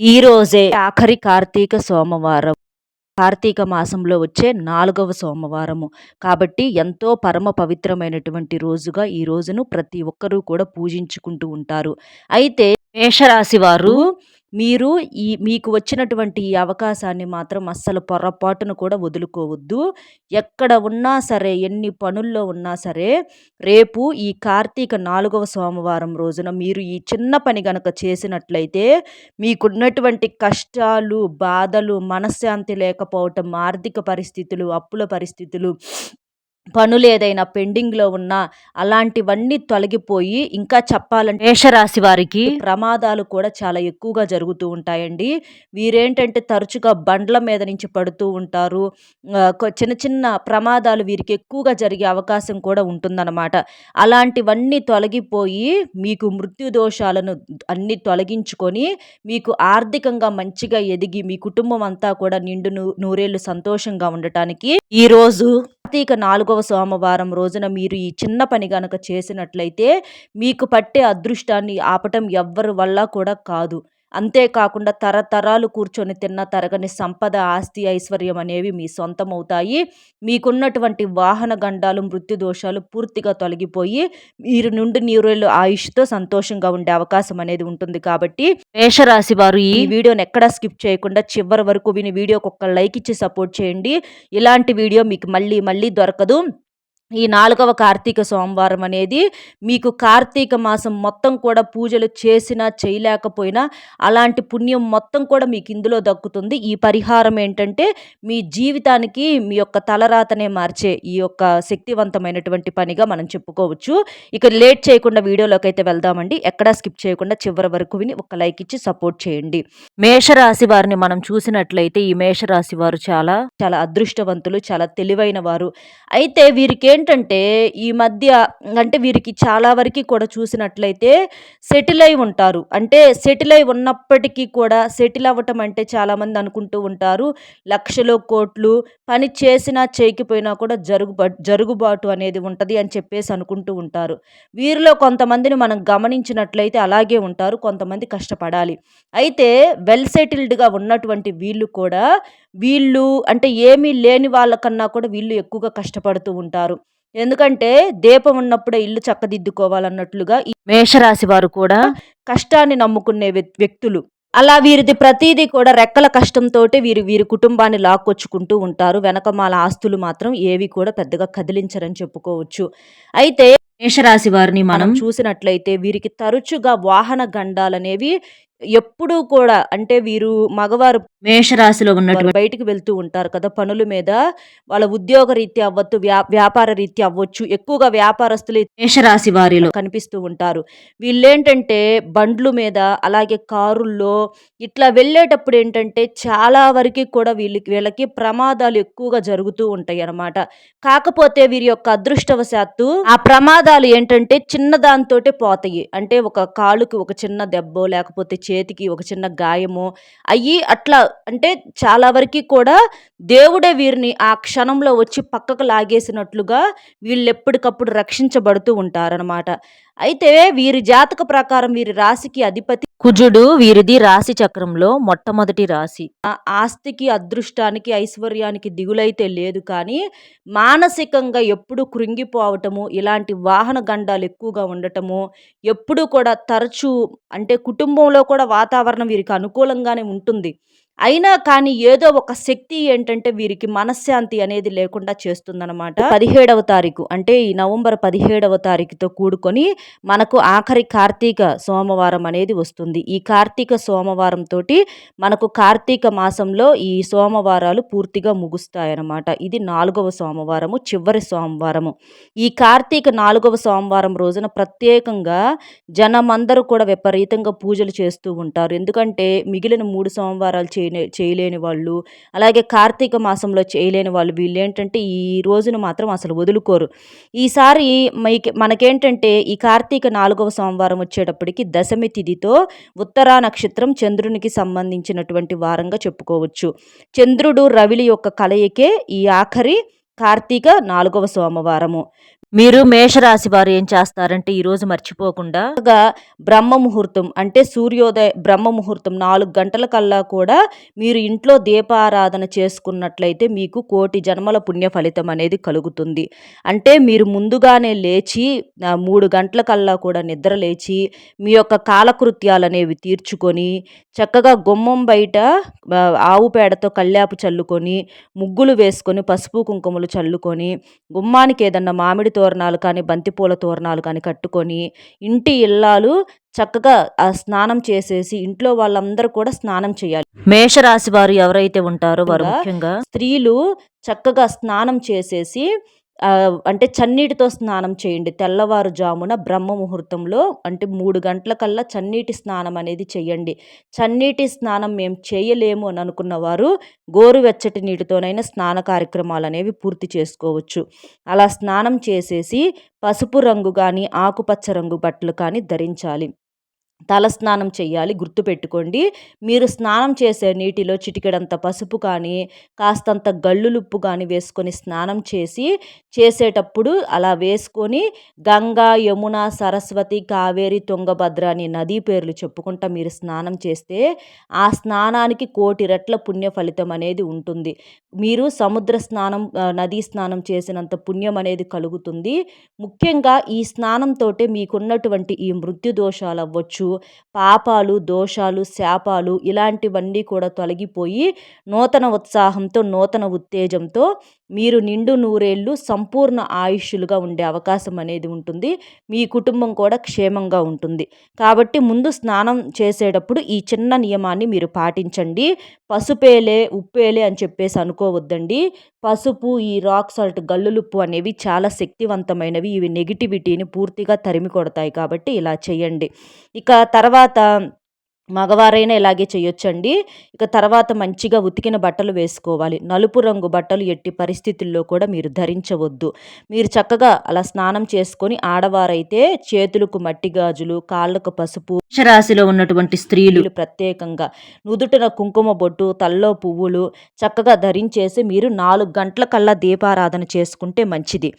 ఈ రోజే ఆఖరి కార్తీక సోమవారం. కార్తీక మాసంలో వచ్చే నాలుగవ సోమవారము. కాబట్టి ఎంతో పరమ పవిత్రమైనటువంటి రోజుగా ఈ రోజును ప్రతి ఒక్కరూ కూడా పూజించుకుంటూ ఉంటారు. అయితే మేషరాశి వారు మీరు ఈ మీకు వచ్చినటువంటి ఈ అవకాశాన్ని మాత్రం అస్సలు పొరపాటును కూడా వదులుకోవద్దు. ఎక్కడ ఉన్నా సరే ఎన్ని పనుల్లో ఉన్నా సరే రేపు ఈ కార్తీక నాలుగవ సోమవారం రోజున మీరు ఈ చిన్న పని గనక చేసినట్లయితే మీకున్నటువంటి కష్టాలు బాధలు మనశ్శాంతి లేకపోవటం ఆర్థిక పరిస్థితులు అప్పుల పరిస్థితులు పనులు ఏదైనా పెండింగ్లో ఉన్నా అలాంటివన్నీ తొలగిపోయి ఇంకా చెప్పాలంటే మేషరాశి వారికి ప్రమాదాలు కూడా చాలా ఎక్కువగా జరుగుతూ ఉంటాయండి. వీరేంటంటే తరచుగా బండ్ల మీద నుంచి పడుతూ ఉంటారు. చిన్న చిన్న ప్రమాదాలు వీరికి ఎక్కువగా జరిగే అవకాశం కూడా ఉంటుందన్నమాట. అలాంటివన్నీ తొలగిపోయి మీకు మృత్యు దోషాలను అన్ని తొలగించుకొని మీకు ఆర్థికంగా మంచిగా ఎదిగి మీ కుటుంబం అంతా కూడా నిండు నూరేళ్ళు సంతోషంగా ఉండటానికి ఈరోజు కార్తీక నాలుగవ సోమవారం రోజున మీరు ఈ చిన్న పని గనక చేసినట్లయితే మీకు పట్టే అదృష్టాన్ని ఆపటం ఎవ్వరి వల్ల కూడా కాదు. అంతేకాకుండా తరతరాలు కూర్చొని తిన్న తరగని సంపద ఆస్తి ఐశ్వర్యం అనేవి మీ సొంతమవుతాయి. మీకున్నటువంటి వాహన గండాలు మృత్యు దోషాలు పూర్తిగా తొలగిపోయి మీరు నుండి నీరులు ఆయుష్తో సంతోషంగా ఉండే అవకాశం అనేది ఉంటుంది కాబట్టి మేషరాశి వారు ఈ వీడియోని ఎక్కడా స్కిప్ చేయకుండా చివరి వరకు విని వీడియోకి ఒక లైక్ ఇచ్చి సపోర్ట్ చేయండి. ఇలాంటి వీడియో మీకు మళ్ళీ మళ్ళీ దొరకదు. ఈ నాలుగవ కార్తీక సోమవారం అనేది మీకు కార్తీక మాసం మొత్తం కూడా పూజలు చేసినా చేయలేకపోయినా అలాంటి పుణ్యం మొత్తం కూడా మీకు ఇందులో దక్కుతుంది. ఈ పరిహారం ఏంటంటే మీ జీవితానికి మీ యొక్క తలరాతనే మార్చే ఈ యొక్క శక్తివంతమైనటువంటి పనిగా మనం చెప్పుకోవచ్చు. ఇక లేట్ చేయకుండా వీడియోలోకి అయితే వెళ్దామండి. ఎక్కడా స్కిప్ చేయకుండా చివరి వరకు విని ఒక లైక్ ఇచ్చి సపోర్ట్ చేయండి. మేషరాశి వారిని మనం చూసినట్లయితే ఈ మేషరాశి వారు చాలా చాలా అదృష్టవంతులు చాలా తెలివైన వారు. అయితే వీరికి ఏంటంటే ఈ మధ్య అంటే వీరికి చాలా వరకు కూడా చూసినట్లయితే సెటిల్ అయి ఉంటారు. అంటే సెటిల్ అయి ఉన్నప్పటికీ కూడా సెటిల్ అవ్వటం అంటే చాలామంది అనుకుంటూ ఉంటారు. లక్షలు కోట్లు పని చేసినా చేయకపోయినా కూడా జరుగుబా జరుగుబాటు అనేది ఉంటుంది అని చెప్పేసి అనుకుంటూ ఉంటారు. వీరిలో కొంతమందిని మనం గమనించినట్లయితే అలాగే ఉంటారు. కొంతమంది కష్టపడాలి. అయితే వెల్ సెటిల్డ్గా ఉన్నటువంటి వీళ్ళు కూడా వీళ్ళు అంటే ఏమీ లేని వాళ్ళకన్నా కూడా వీళ్ళు ఎక్కువగా కష్టపడుతూ ఉంటారు. ఎందుకంటే దీపం ఉన్నప్పుడే ఇల్లు చక్కదిద్దుకోవాలన్నట్లుగా ఈ మేషరాశి వారు కూడా కష్టాన్ని నమ్ముకునే వ్యక్తులు. అలా వీరిది ప్రతీది కూడా రెక్కల కష్టంతో వీరు వీరి కుటుంబాన్ని లాక్కొచ్చుకుంటూ ఉంటారు. వెనకమాల ఆస్తులు మాత్రం ఏవి కూడా పెద్దగా కదిలించరని చెప్పుకోవచ్చు. అయితే మేషరాశి వారిని మనం చూసినట్లయితే వీరికి తరచుగా వాహన గండాలనేవి ఎప్పుడూ కూడా అంటే వీరు మగవారు మేషరాశిలో ఉన్నటువంటి బయటికి వెళ్తూ ఉంటారు కదా పనుల మీద. వాళ్ళ ఉద్యోగ రీత్యా అవ్వచ్చు వ్యాపార రీత్యా అవ్వచ్చు. ఎక్కువగా వ్యాపారస్తులు మేషరాశి వారిలో కనిపిస్తూ ఉంటారు. వీళ్ళేంటంటే బండ్లు మీద అలాగే కారుల్లో ఇట్లా వెళ్ళేటప్పుడు ఏంటంటే చాలా వరకు కూడా వీళ్ళకి వీళ్ళకి ప్రమాదాలు ఎక్కువగా జరుగుతూ ఉంటాయి అన్నమాట. కాకపోతే వీరి యొక్క అదృష్టవశాత్తు ఆ ప్రమాదాలు ఏంటంటే చిన్న దాంతోటే పోతాయి. అంటే ఒక కాలుకి ఒక చిన్న దెబ్బ లేకపోతే చేతికి ఒక చిన్న గాయము అయ్యి అట్లా అంటే చాలా వరకు కూడా దేవుడే వీరిని ఆ క్షణంలో వచ్చి పక్కకు లాగేసినట్లుగా వీళ్ళు ఎప్పటికప్పుడు రక్షించబడుతూ ఉంటారనమాట అయితే వీరి జాతక ప్రకారం వీరి రాశికి అధిపతి కుజుడు వీరిది రాశి చక్రంలో మొట్టమొదటి రాశి. ఆస్తికి అదృష్టానికి ఐశ్వర్యానికి దిగులైతే లేదు కానీ మానసికంగా ఎప్పుడు కృంగిపోవటము ఇలాంటి వాహన గండాలు ఎక్కువగా ఉండటము ఎప్పుడు కూడా తరచూ అంటే కుటుంబంలో కూడా వాతావరణం వీరికి అనుకూలంగానే ఉంటుంది. అయినా కానీ ఏదో ఒక శక్తి ఏంటంటే వీరికి మనశ్శాంతి అనేది లేకుండా చేస్తుందన్నమాట. పదిహేడవ తారీఖు అంటే ఈ నవంబర్ పదిహేడవ తారీఖుతో కూడుకొని మనకు ఆఖరి కార్తీక సోమవారం అనేది వస్తుంది. ఈ కార్తీక సోమవారం తోటి మనకు కార్తీక మాసంలో ఈ సోమవారాలు పూర్తిగా ముగుస్తాయన్నమాట. ఇది నాలుగవ సోమవారము చివరి సోమవారము. ఈ కార్తీక నాలుగవ సోమవారం రోజున ప్రత్యేకంగా జనమందరూ కూడా విపరీతంగా పూజలు చేస్తూ ఉంటారు. ఎందుకంటే మిగిలిన మూడు సోమవారాలు చేయలేని వాళ్ళు. అలాగే కార్తీక మాసంలో చేయలేని వాళ్ళు వీళ్ళు ఏంటంటే ఈ రోజును మాత్రం అసలు వదులుకోరు. ఈసారి మైకి మనకేంటంటే ఈ కార్తీక నాలుగవ సోమవారం వచ్చేటప్పటికి దశమి తిథితో ఉత్తరా నక్షత్రం చంద్రునికి సంబంధించినటువంటి వారంగా చెప్పుకోవచ్చు. చంద్రుడు రవిలి యొక్క కలయికే ఈ ఆఖరి కార్తీక నాలుగవ సోమవారము. మీరు మేషరాశి వారు ఏం చేస్తారంటే ఈరోజు మర్చిపోకుండా బ్రహ్మ ముహూర్తం అంటే సూర్యోదయ బ్రహ్మ ముహూర్తం నాలుగు గంటల కల్లా కూడా మీరు ఇంట్లో దీపారాధన చేసుకున్నట్లయితే మీకు కోటి జన్మల పుణ్య ఫలితం అనేది కలుగుతుంది. అంటే మీరు ముందుగానే లేచి మూడు గంటల కల్లా కూడా నిద్ర లేచి మీ యొక్క కాలకృత్యాలు అనేవి తీర్చుకొని చక్కగా గుమ్మం బయట ఆవు పేడతో కళ్యాపు చల్లుకొని ముగ్గులు వేసుకొని పసుపు కుంకుమలు చల్లుకొని గుమ్మానికి ఏదన్నా మామిడితో తోరణాలు కానీ బంతిపూల తోరణాలు కానీ కట్టుకొని ఇంటి ఇల్లాలు చక్కగా ఆ స్నానం చేసేసి ఇంట్లో వాళ్ళందరూ కూడా స్నానం చేయాలి. మేషరాశి వారు ఎవరైతే ఉంటారో వారు ముఖ్యంగా స్త్రీలు చక్కగా స్నానం చేసేసి అంటే చన్నీటితో స్నానం చేయండి. తెల్లవారుజామున బ్రహ్మ ముహూర్తంలో అంటే మూడు గంటల కల్లా చన్నీటి స్నానం అనేది చేయండి. చన్నీటి స్నానం మేము చేయలేము అని అనుకున్న వారు గోరువెచ్చటి నీటితోనైనా స్నాన కార్యక్రమాలు అనేవి పూర్తి చేసుకోవచ్చు. అలా స్నానం చేసేసి పసుపు రంగు కానీ ఆకుపచ్చ రంగు బట్టలు కానీ ధరించాలి. తల స్నానం చేయాలి గుర్తుపెట్టుకోండి. మీరు స్నానం చేసే నీటిలో చిటికెడంత పసుపు కానీ కాస్తంత గళ్ళులుప్పు కానీ వేసుకొని స్నానం చేసి చేసేటప్పుడు అలా వేసుకొని గంగా యమున సరస్వతి కావేరి తుంగభద్ర అనే నదీ పేర్లు చెప్పుకుంటా మీరు స్నానం చేస్తే ఆ స్నానానికి కోటి రెట్ల పుణ్య ఫలితం అనేది ఉంటుంది. మీరు సముద్ర స్నానం నదీ స్నానం చేసినంత పుణ్యం అనేది కలుగుతుంది. ముఖ్యంగా ఈ స్నానంతో మీకున్నటువంటి ఈ మృత్యు దోషాలు అవ్వచ్చు పాపాలు దోషాలు శాపాలు ఇలాంటివన్నీ కూడా తొలగిపోయి నూతన ఉత్సాహంతో నూతన ఉత్తేజంతో మీరు నిండు నూరేళ్ళు సంపూర్ణ ఆయుష్యులుగా ఉండే అవకాశం అనేది ఉంటుంది. మీ కుటుంబం కూడా క్షేమంగా ఉంటుంది. కాబట్టి ముందు స్నానం చేసేటప్పుడు ఈ చిన్న నియమాన్ని మీరు పాటించండి. పసుపేలే ఉప్పేలే అని చెప్పేసి అనుకోవద్దండి. పసుపు ఈ రాక్ సాల్ట్ గల్లులుప్పు అనేవి చాలా శక్తివంతమైనవి. ఇవి నెగిటివిటీని పూర్తిగా తరిమి కొడతాయి కాబట్టి ఇలా చేయండి. ఇక తర్వాత మగవారైనా ఇలాగే చేయొచ్చండి. ఇక తర్వాత మంచిగా ఉతికిన బట్టలు వేసుకోవాలి. నలుపు రంగు బట్టలు ఎట్టి పరిస్థితుల్లో కూడా మీరు ధరించవద్దు. మీరు చక్కగా అలా స్నానం చేసుకొని ఆడవారైతే చేతులకు మట్టి గాజులు కాళ్ళకు పసుపు రాశిలో ఉన్నటువంటి స్త్రీలు ప్రత్యేకంగా నుదుటిన కుంకుమ బొట్టు తల్లో పువ్వులు చక్కగా ధరించేసి మీరు నాలుగు గంటల కల్లా దీపారాధన చేసుకుంటే మంచిది.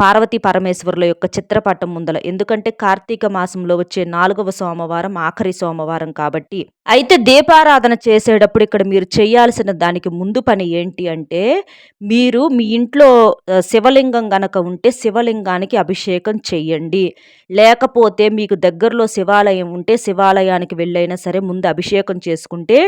పార్వతీ పరమేశ్వరుల యొక్క చిత్రపటం ముందల. ఎందుకంటే కార్తీక మాసంలో వచ్చే నాలుగవ సోమవారం ఆఖరి సోమవారం కాబట్టి అయితే దీపారాధన చేసేటప్పుడు ఇక్కడ మీరు చేయాల్సిన దానికి ముందు పని ఏంటి అంటే మీరు మీ ఇంట్లో శివలింగం గనక ఉంటే శివలింగానికి అభిషేకం చెయ్యండి లేకపోతే మీకు దగ్గరలో శివాలయం ఉంటే శివాలయానికి వెళ్ళైనా సరే ముందు అభిషేకం చేసుకుంటే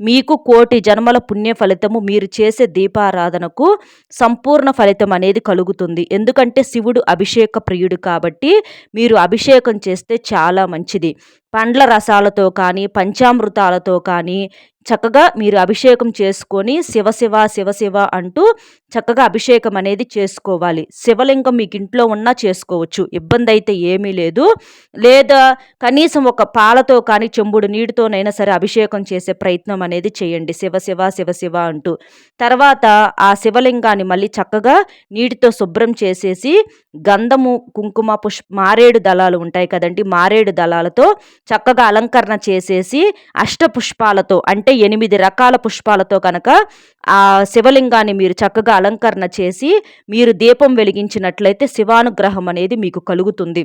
మీకు కోటి జన్మల పుణ్య ఫలితము మీరు చేసే దీపారాధనకు సంపూర్ణ ఫలితం అనేది కలుగుతుంది. ఎందుకంటే శివుడు అభిషేక ప్రియుడు కాబట్టి మీరు అభిషేకం చేస్తే చాలా మంచిది. పండ్ల రసాలతో కానీ పంచామృతాలతో కానీ చక్కగా మీరు అభిషేకం చేసుకొని శివ శివ శివ శివ అంటూ చక్కగా అభిషేకం అనేది చేసుకోవాలి. శివలింగం మీకు ఇంట్లో ఉన్నా చేసుకోవచ్చు. ఇబ్బంది అయితే ఏమీ లేదు. లేదా కనీసం ఒక పాలతో కానీ చెంబుడు నీటితోనైనా సరే అభిషేకం చేసే ప్రయత్నం అనేది చేయండి. శివ శివ శివ శివ అంటూ. తర్వాత ఆ శివలింగాన్ని మళ్ళీ చక్కగా నీటితో శుభ్రం చేసేసి గంధము కుంకుమ పుష్ప మారేడు దళాలు ఉంటాయి కదండి. మారేడు దళాలతో చక్కగా అలంకరణ చేసేసి అష్టపుష్పాలతో అంటే ఎనిమిది రకాల పుష్పాలతో కనుక ఆ శివలింగాన్ని మీరు చక్కగా అలంకరణ చేసి మీరు దీపం వెలిగించినట్లయితే శివానుగ్రహం అనేది మీకు కలుగుతుంది.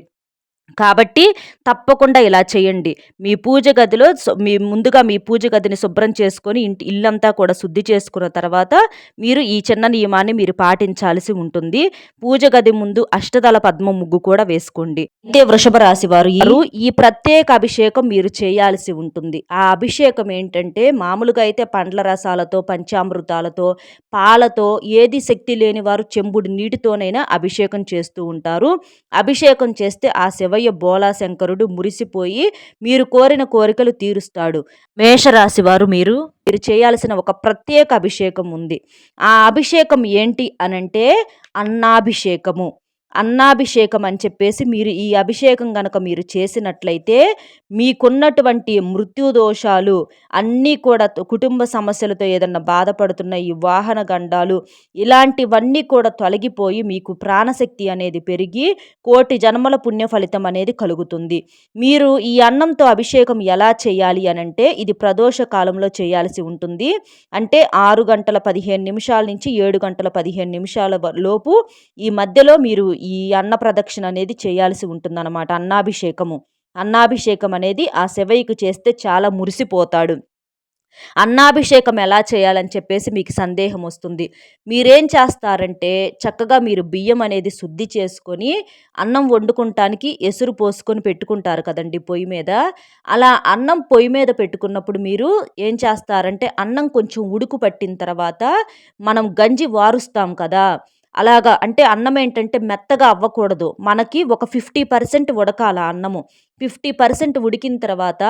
కాబట్టి తప్పకుండా ఇలా చేయండి. మీ పూజ గదిలో మీ ముందుగా మీ పూజ గదిని శుభ్రం చేసుకొని ఇంటి ఇల్లంతా కూడా శుద్ధి చేసుకున్న తర్వాత మీరు ఈ చిన్న నియమాన్ని మీరు పాటించాల్సి ఉంటుంది. పూజ గది ముందు అష్టదళ పద్మ ముగ్గు కూడా వేసుకోండి. అయితే వృషభ రాశి వారు ఈ ప్రత్యేక అభిషేకం మీరు చేయాల్సి ఉంటుంది. ఆ అభిషేకం ఏంటంటే మామూలుగా అయితే పండ్ల రసాలతో పంచామృతాలతో పాలతో ఏది శక్తి లేని వారు చెంబుడు నీటితోనైనా అభిషేకం చేస్తూ ఉంటారు. అభిషేకం చేస్తే ఆ శివ శివయ్య బోలాశంకరుడు మురిసిపోయి మీరు కోరిన కోరికలు తీరుస్తాడు. మేషరాశి వారు మీరు మీరు చేయాల్సిన ఒక ప్రత్యేక అభిషేకం ఉంది. ఆ అభిషేకం ఏంటి అనంటే అన్నాభిషేకము. అన్నాభిషేకం అని చెప్పేసి మీరు ఈ అభిషేకం గనక మీరు చేసినట్లయితే మీకున్నటువంటి మృత్యు దోషాలు అన్నీ కూడా కుటుంబ సమస్యలతో ఏదన్నా బాధపడుతున్న ఈ వాహన గండాలు ఇలాంటివన్నీ కూడా తొలగిపోయి మీకు ప్రాణశక్తి అనేది పెరిగి కోటి జన్మల పుణ్య ఫలితం అనేది కలుగుతుంది. మీరు ఈ అన్నంతో అభిషేకం ఎలా చేయాలి అనంటే ఇది ప్రదోష కాలంలో చేయాల్సి ఉంటుంది. అంటే ఆరు గంటల పదిహేను నిమిషాల నుంచి ఏడు గంటల పదిహేను నిమిషాల లోపు ఈ మధ్యలో మీరు ఈ అన్న ప్రదక్షిణ అనేది చేయాల్సి ఉంటుందన్నమాట. అన్నాభిషేకము. అన్నాభిషేకం అనేది ఆ శివయ్యకు చేస్తే చాలా మురిసిపోతాడు. అన్నాభిషేకం ఎలా చేయాలని చెప్పేసి మీకు సందేహం వస్తుంది. మీరేం చేస్తారంటే చక్కగా మీరు బియ్యం అనేది శుద్ధి చేసుకొని అన్నం వండుకుంటానికి ఎసురు పోసుకొని పెట్టుకుంటారు కదండి పొయ్యి మీద. అలా అన్నం పొయ్యి మీద పెట్టుకున్నప్పుడు మీరు ఏం చేస్తారంటే అన్నం కొంచెం ఉడుకు పట్టిన తర్వాత మనం గంజి వారుస్తాం కదా. అలాగా అంటే అన్నం ఏంటంటే మెత్తగా అవ్వకూడదు. మనకి ఒక ఫిఫ్టీ పర్సెంట్ ఉడకాల అన్నము. ఫిఫ్టీ పర్సెంట్ ఉడికిన తర్వాత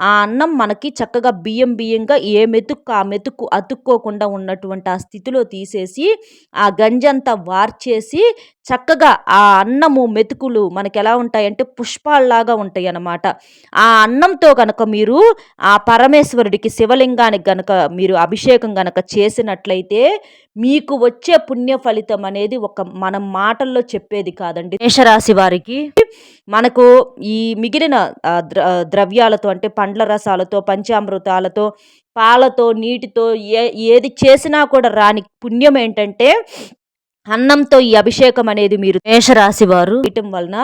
ఆ అన్నం మనకి చక్కగా బియ్యం బియ్యంగా ఏ మెతుక్కు ఆ మెతుక్కు అతుక్కోకుండా ఉన్నటువంటి ఆ స్థితిలో తీసేసి ఆ గంజంతా వార్చేసి చక్కగా ఆ అన్నము మెతుకులు మనకి ఎలా ఉంటాయంటే పుష్పాల్లాగా ఉంటాయి అన్నమాట ఆ అన్నంతో కనుక మీరు ఆ పరమేశ్వరుడికి శివలింగానికి గనక మీరు అభిషేకం గనక చేసినట్లయితే మీకు వచ్చే పుణ్య ఫలితం అనేది ఒక మనం మాటల్లో చెప్పేది కాదండి. మేషరాశి వారికి మనకు ఈ మిగిలిన ద్ర ద్రవ్యాలతో అంటే పండ్ల రసాలతో పంచామృతాలతో పాలతో నీటితో ఏ ఏది చేసినా కూడా రాని పుణ్యం ఏంటంటే అన్నంతో ఈ అభిషేకం అనేది మీరు మేషరాశి వారు ఇటం వలన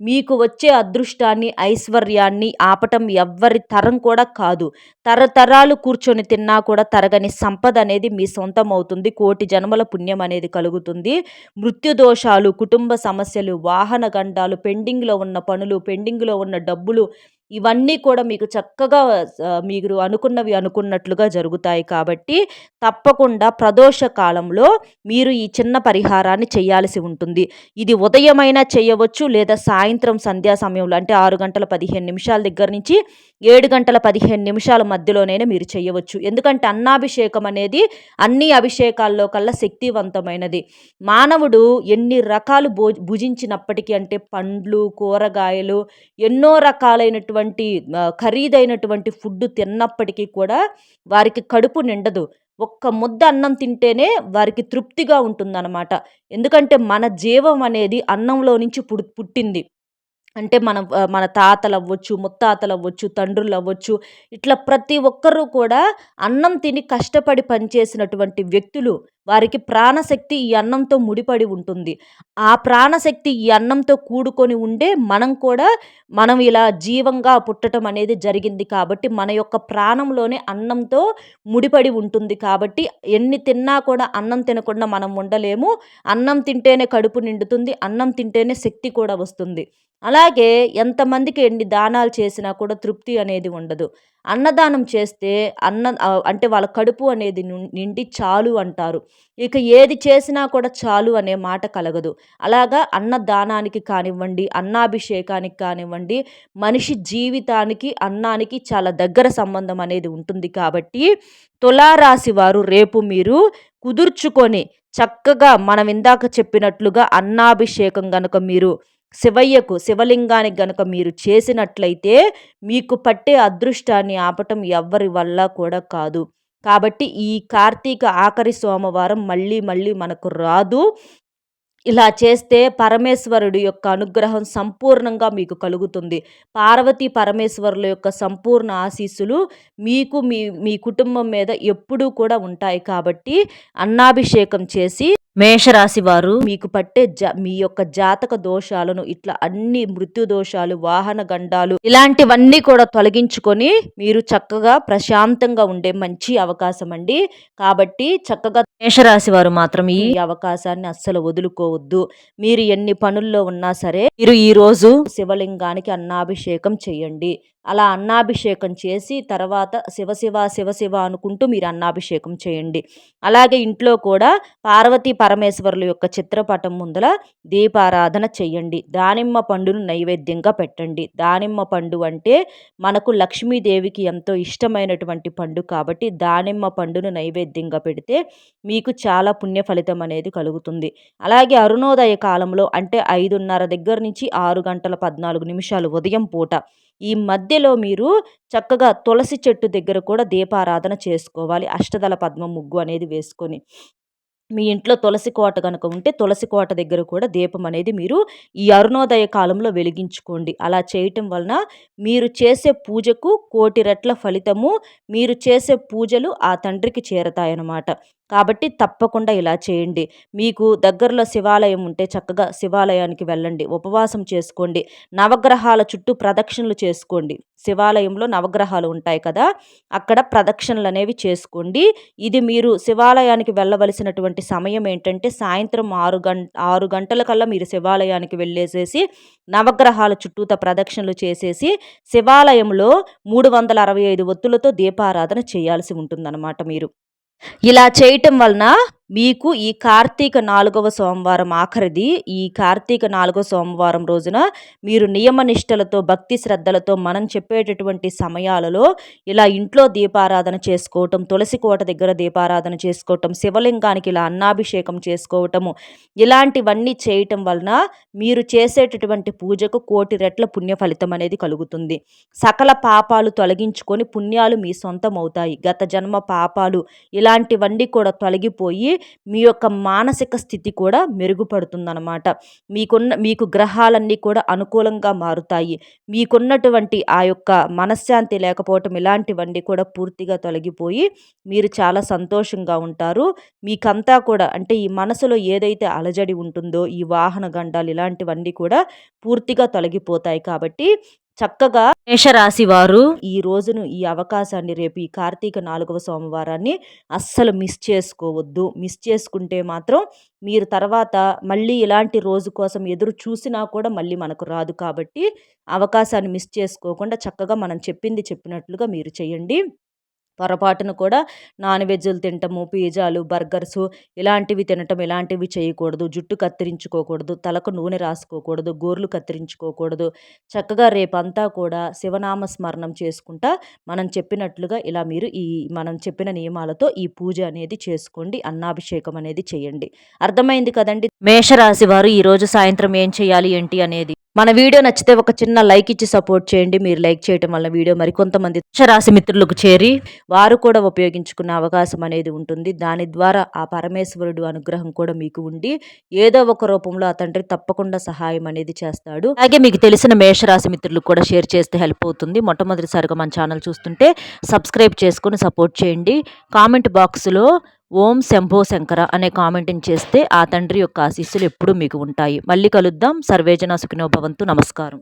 మీకు వచ్చే అదృష్టాన్ని ఐశ్వర్యాన్ని ఆపటం ఎవ్వరి తరం కూడా కాదు. తరతరాలు కూర్చొని తిన్నా కూడా తరగని సంపద అనేది మీ సొంతం అవుతుంది కోటి జన్మల పుణ్యం అనేది కలుగుతుంది. మృత్యు దోషాలు కుటుంబ సమస్యలు వాహన గండాలు పెండింగ్లో ఉన్న పనులు పెండింగ్లో ఉన్న డబ్బులు ఇవన్నీ కూడా మీకు చక్కగా మీరు అనుకున్నవి అనుకున్నట్లుగా జరుగుతాయి కాబట్టి తప్పకుండా ప్రదోష కాలంలో మీరు ఈ చిన్న పరిహారాన్ని చేయాల్సి ఉంటుంది. ఇది ఉదయమైనా చేయవచ్చు లేదా సాయంత్రం సంధ్యా సమయంలో అంటే ఆరు గంటల పదిహేను నిమిషాల దగ్గర నుంచి ఏడు గంటల పదిహేను నిమిషాల మధ్యలోనైనా మీరు చేయవచ్చు. ఎందుకంటే అన్నాభిషేకం అనేది అన్ని అభిషేకాల్లో కల్లా శక్తివంతమైనది. మానవుడు ఎన్ని రకాలు భో భుజించినప్పటికీ అంటే పండ్లు కూరగాయలు ఎన్నో రకాలైనటువంటి ఖరీదైనటువంటి ఫుడ్ తిన్నప్పటికీ కూడా వారికి కడుపు నిండదు. ఒక్క ముద్ద అన్నం తింటేనే వారికి తృప్తిగా ఉంటుందన్నమాట. ఎందుకంటే మన జీవం అనేది అన్నంలో నుంచి పుట్టింది. అంటే మన మన తాతలు అవ్వచ్చు ముత్తాతలు అవ్వచ్చు తండ్రులు అవ్వచ్చు ఇట్లా ప్రతి ఒక్కరూ కూడా అన్నం తిని కష్టపడి పనిచేసినటువంటి వ్యక్తులు వారికి ప్రాణశక్తి ఈ అన్నంతో ముడిపడి ఉంటుంది. ఆ ప్రాణశక్తి ఈ అన్నంతో కూడుకొని ఉండే మనం కూడా మనం ఇలా జీవంగా పుట్టడం అనేది జరిగింది కాబట్టి మన యొక్క ప్రాణంలోనే అన్నంతో ముడిపడి ఉంటుంది కాబట్టి ఎన్ని తిన్నా కూడా అన్నం తినకుండా మనం ఉండలేము. అన్నం తింటేనే కడుపు నిండుతుంది అన్నం తింటేనే శక్తి కూడా వస్తుంది. అలాగే ఎంతమందికి ఎన్ని దానాలు చేసినా కూడా తృప్తి అనేది ఉండదు. అన్నదానం చేస్తే అన్న అంటే వాళ్ళ కడుపు అనేది నిండి చాలు అంటారు. ఇక ఏది చేసినా కూడా చాలు అనే మాట కలగదు. అలాగా అన్నదానానికి కానివ్వండి అన్నాభిషేకానికి కానివ్వండి మనిషి జీవితానికి అన్నానికి చాలా దగ్గర సంబంధం అనేది ఉంటుంది కాబట్టి తులారాశి వారు రేపు మీరు కుదుర్చుకొని చక్కగా మనం ఇందాక చెప్పినట్లుగా అన్నాభిషేకం గనుక మీరు శివయ్యకు శివలింగానికి గనుక మీరు చేసినట్లయితే మీకు పట్టే అదృష్టాన్ని ఆపటం ఎవ్వరి వల్ల కూడా కాదు. కాబట్టి ఈ కార్తీక ఆఖరి సోమవారం మళ్ళీ మళ్ళీ మనకు రాదు. ఇలా చేస్తే పరమేశ్వరుడు యొక్క అనుగ్రహం సంపూర్ణంగా మీకు కలుగుతుంది. పార్వతీ పరమేశ్వరుల యొక్క సంపూర్ణ ఆశీస్సులు మీకు మీ మీ కుటుంబం మీద ఎప్పుడూ కూడా ఉంటాయి కాబట్టి అన్నాభిషేకం చేసి మేషరాశి వారు మీకు పట్టే జ మీ యొక్క జాతక దోషాలను ఇట్లా అన్ని మృత్యు దోషాలు వాహన గండాలు ఇలాంటివన్నీ కూడా తొలగించుకొని మీరు చక్కగా ప్రశాంతంగా ఉండే మంచి అవకాశం అండి. కాబట్టి చక్కగా మేషరాశి వారు మాత్రం ఈ అవకాశాన్ని అస్సలు వదులుకోవద్దు. మీరు ఎన్ని పనుల్లో ఉన్నా సరే మీరు ఈ రోజు శివలింగానికి అన్నాభిషేకం చేయండి. అలా అన్నాభిషేకం చేసి తర్వాత శివశివ శివశివ అనుకుంటూ మీరు అన్నాభిషేకం చేయండి. అలాగే ఇంట్లో కూడా పార్వతీ పరమేశ్వరుల యొక్క చిత్రపటం ముందల దీపారాధన చేయండి. దానిమ్మ పండును నైవేద్యంగా పెట్టండి. దానిమ్మ పండు అంటే మనకు లక్ష్మీదేవికి ఎంతో ఇష్టమైనటువంటి పండు కాబట్టి దానిమ్మ పండును నైవేద్యంగా పెడితే మీకు చాలా పుణ్య ఫలితం అనేది కలుగుతుంది. అలాగే అరుణోదయ కాలంలో అంటే ఐదున్నర దగ్గర నుంచి ఆరు గంటల పద్నాలుగు నిమిషాలు ఉదయం పూట ఈ మధ్యలో మీరు చక్కగా తులసి చెట్టు దగ్గర కూడా దీపారాధన చేసుకోవాలి. అష్టదల పద్మ ముగ్గు అనేది వేసుకొని మీ ఇంట్లో తులసి కోట కనుక ఉంటే తులసి కోట దగ్గర కూడా దీపం అనేది మీరు ఈ అరుణోదయ కాలంలో వెలిగించుకోండి. అలా చేయటం వలన మీరు చేసే పూజకు కోటి రెట్ల ఫలితము మీరు చేసే పూజలు ఆ తండ్రికి చేరతాయన్నమాట. కాబట్టి తప్పకుండా ఇలా చేయండి. మీకు దగ్గరలో శివాలయం ఉంటే చక్కగా శివాలయానికి వెళ్ళండి. ఉపవాసం చేసుకోండి. నవగ్రహాల చుట్టూ ప్రదక్షిణలు చేసుకోండి. శివాలయంలో నవగ్రహాలు ఉంటాయి కదా అక్కడ ప్రదక్షిణలు అనేవి చేసుకోండి. ఇది మీరు శివాలయానికి వెళ్ళవలసినటువంటి సమయం ఏంటంటే సాయంత్రం ఆరు గంట ఆరు గంటల కల్లా మీరు శివాలయానికి వెళ్ళేసేసి నవగ్రహాల చుట్టూత ప్రదక్షిణలు చేసేసి శివాలయంలో మూడు వందల అరవై ఐదు ఒత్తులతో దీపారాధన చేయాల్సి ఉంటుందన్నమాట మీరు. ఇలా చేయటం వలన మీకు ఈ కార్తీక నాలుగవ సోమవారం ఆఖరిది. ఈ కార్తీక నాలుగవ సోమవారం రోజున మీరు నియమనిష్టలతో భక్తి శ్రద్ధలతో మనం చెప్పేటటువంటి సమయాలలో ఇలా ఇంట్లో దీపారాధన చేసుకోవటం తులసి కోట దగ్గర దీపారాధన చేసుకోవటం శివలింగానికి ఇలా అన్నాభిషేకం చేసుకోవటము ఇలాంటివన్నీ చేయటం వలన మీరు చేసేటటువంటి పూజకు కోటి రెట్ల పుణ్య ఫలితం అనేది కలుగుతుంది. సకల పాపాలు తొలగించుకొని పుణ్యాలు మీ సొంతం అవుతాయి. గత జన్మ పాపాలు ఇలాంటివన్నీ కూడా తొలగిపోయి మీ యొక్క మానసిక స్థితి కూడా మెరుగుపడుతుందన్నమాట. మీకున్న మీకు గ్రహాలన్నీ కూడా అనుకూలంగా మారుతాయి. మీకున్నటువంటి ఆ యొక్క మనశ్శాంతి లేకపోవటం ఇలాంటివన్నీ కూడా పూర్తిగా తొలగిపోయి మీరు చాలా సంతోషంగా ఉంటారు. మీకంతా కూడా అంటే ఈ మనసులో ఏదైతే అలజడి ఉంటుందో ఈ వాహన గండాలు ఇలాంటివన్నీ కూడా పూర్తిగా తొలగిపోతాయి కాబట్టి చక్కగా మేషరాశి వారు ఈ రోజును ఈ అవకాశాన్ని రేపు ఈ కార్తీక నాలుగవ సోమవారాన్ని అస్సలు మిస్ చేసుకోవద్దు. మిస్ చేసుకుంటే మాత్రం మీరు తర్వాత మళ్ళీ ఇలాంటి రోజు కోసం ఎదురు చూసినా కూడా మళ్ళీ మనకు రాదు కాబట్టి అవకాశాన్ని మిస్ చేసుకోకుండా చక్కగా మనం చెప్పింది చెప్పినట్లుగా మీరు చేయండి. పొరపాటున కూడా నాన్ వెజ్లు తినటము పిజ్జాలు బర్గర్స్ ఇలాంటివి తినటం ఇలాంటివి చేయకూడదు. జుట్టు కత్తిరించుకోకూడదు తలకు నూనె రాసుకోకూడదు గోర్లు కత్తిరించుకోకూడదు. చక్కగా రేపంతా కూడా శివనామ స్మరణం చేసుకుంటా మనం చెప్పినట్లుగా ఇలా మీరు ఈ మనం చెప్పిన నియమాలతో ఈ పూజ అనేది చేసుకోండి అన్నాభిషేకం అనేది చేయండి. అర్థమైంది కదండి? మేషరాశి వారు ఈరోజు సాయంత్రం ఏం చేయాలి ఏంటి అనేది. మన వీడియో నచ్చితే ఒక చిన్న లైక్ ఇచ్చి సపోర్ట్ చేయండి. మీరు లైక్ చేయడం వల్ల వీడియో మరి కొంతమంది రాశి మిత్రులకు చేరి వారు కూడా ఉపయోగించుకునే అవకాశం అనేది ఉంటుంది. దాని ద్వారా ఆ పరమేశ్వరుడు అనుగ్రహం కూడా మీకు ఉండి ఏదో ఒక రూపంలో అతండ్రి తప్పకుండా సహాయం అనేది చేస్తాడు. అలాగే మీకు తెలిసిన మేషరాశి మిత్రులకు కూడా షేర్ చేస్తే హెల్ప్ అవుతుంది. మొట్టమొదటిసారిగా మన ఛానల్ చూస్తుంటే సబ్స్క్రైబ్ చేసుకుని సపోర్ట్ చేయండి. కామెంట్ బాక్స్లో ఓం శంభో శంకర అనే కామెంట్ని చేస్తే ఆ తండ్రి యొక్క ఆశీస్సులు ఎప్పుడూ మీకు ఉంటాయి. మళ్ళీ కలుద్దాం. సర్వేజన సుఖినోభవంతు నమస్కారం.